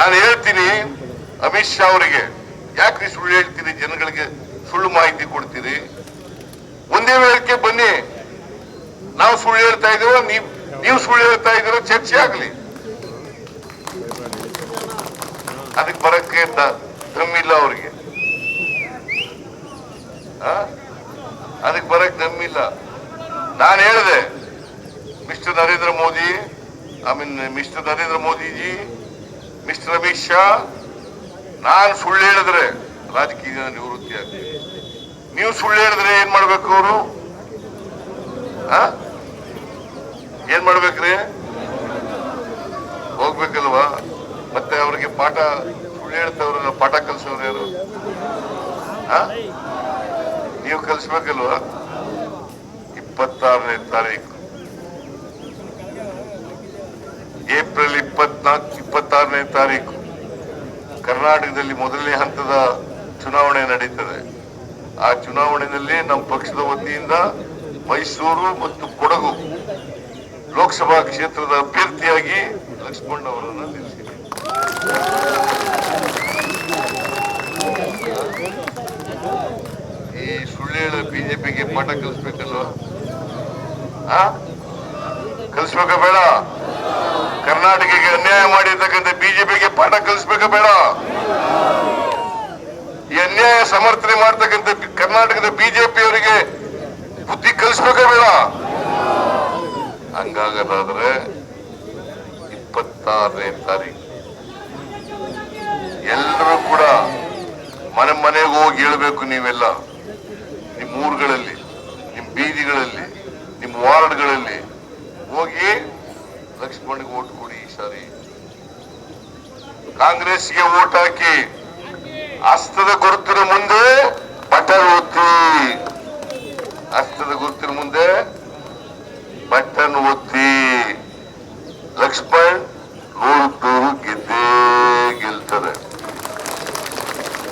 ನಾನು ಹೇಳ್ತೀನಿ ಅಮಿತ್ ಶಾ ಅವರಿಗೆ. ಯಾಕ್ರಿ ಸುಳ್ಳು ಹೇಳ್ತೀರಿ? ಜನಗಳಿಗೆ ಸುಳ್ಳು ಮಾಹಿತಿ ಕೊಡ್ತೀರಿ? ಒಂದೇ ವೇಳಕ್ಕೆ ಬನ್ನಿ. ನಾವು ಸುಳ್ಳು ಹೇಳ್ತಾ ಇದೀವ ನೀವ್ ನೀವು ಸುಳ್ಳು ಹೇಳ್ತಾ ಇದೀರ ಚರ್ಚೆ ಆಗಲಿ. ಅದಕ್ಕೆ ಬರಕ್ಕೆ ಧಮ್ಮಿಲ್ಲ ಅವ್ರಿಗೆ? ಅದಕ್ಕೆ ಬರಕ್ ದಮ್ಮಿಲ್ಲ ನಾನು ಹೇಳಿದೆ, mister Narendra Modi, I mean mister Narendra Modiji mister Amit Shah, ನಾನು ಸುಳ್ಳು ಹೇಳಿದ್ರೆ ರಾಜಕೀಯ ನಿವೃತ್ತಿ ಆಗ್ತೀವಿ ನೀವು ಸುಳ್ಳು ಹೇಳಿದ್ರೆ ಏನ್ ಮಾಡ್ಬೇಕು ಅವರು? ಏನ್ ಮಾಡ್ಬೇಕ್ರಿ? ಹೋಗ್ಬೇಕಲ್ವಾ? ಮತ್ತೆ ಅವ್ರಿಗೆ ಪಾಠ, ಸುಳ್ಳು ಹೇಳ್ತವ್ರ ಪಾಠ ಕಲ್ಸೋರು ಯಾರು? ನೀವು ಕಲಿಸ್ಬೇಕಲ್ವಾ? ಇಪ್ಪತ್ತಾರನೇ ತಾರೀಕು. ಇಪ್ಪತ್ತಾರನೇ ತಾರೀಕು ಕರ್ನಾಟಕದಲ್ಲಿ ಮೊದಲನೇ ಹಂತದ ಚುನಾವಣೆ ನಡೀತದೆ. ಆ ಚುನಾವಣೆಯಲ್ಲಿ ನಮ್ಮ ಪಕ್ಷದ ವತಿಯಿಂದ ಮೈಸೂರು ಮತ್ತು ಕೊಡಗು ಲೋಕಸಭಾ ಕ್ಷೇತ್ರದ ಅಭ್ಯರ್ಥಿಯಾಗಿ ಲಕ್ಷ್ಮಣ್ ಅವರನ್ನು ನಿಲ್ಲಿಸಿದೆ. ಈ ಸುಳ್ಳು ಬಿಜೆಪಿಗೆ ಪಾಠ ಕಲಿಸ್ಬೇಕಲ್ವ? ಕಲಿಸ್ಬೇಕ ಬೇಡ? ಕರ್ನಾಟಕಕ್ಕೆ ಅನ್ಯಾಯ ಮಾಡಿರ್ತಕ್ಕಂಥ ಬಿಜೆಪಿಗೆ ಪಾಠ ಕಲಿಸ್ಬೇಕ ಬೇಡ. ಈ ಅನ್ಯಾಯ ಸಮರ್ಥನೆ ಮಾಡ್ತಕ್ಕಂಥ ಕರ್ನಾಟಕದ ಬಿಜೆಪಿ ಅವರಿಗೆ ಬುದ್ಧಿ ಕಲಿಸ್ಬೇಕ ಬೇಡ. ಹಂಗಾಗದಾದ್ರೆ ಇಪ್ಪತ್ತಾರನೇ ತಾರೀಕು ಎಲ್ಲರೂ ಕೂಡ ಮನೆ ಮನೆಗೆ ಹೋಗಿ ಹೇಳ್ಬೇಕು ನೀವೆಲ್ಲ. ನಿಮ್ಮ ಊರುಗಳಲ್ಲಿ ನಿಮ್ಮ ಬೀದಿಗಳಲ್ಲಿ ನಿಮ್ಮ ವಾರ್ಡ್ಗಳಲ್ಲಿ ಹೋಗಿ ಲಕ್ಷ್ಮಣ್ಗೆ ಓಟ್ ಕೊಡಿ ಈ ಸಾರಿ. ಕಾಂಗ್ರೆಸ್ಗೆ ಓಟ್ ಹಾಕಿ ಅಸ್ತದ ಗುರುತಿನ ಮುಂದೆ ಬಟನ್ ಒತ್ತಿ. ಅಸ್ತದ ಗುರುತಿನ ಮುಂದೆ ಬಟನ್ ಒತ್ತಿ.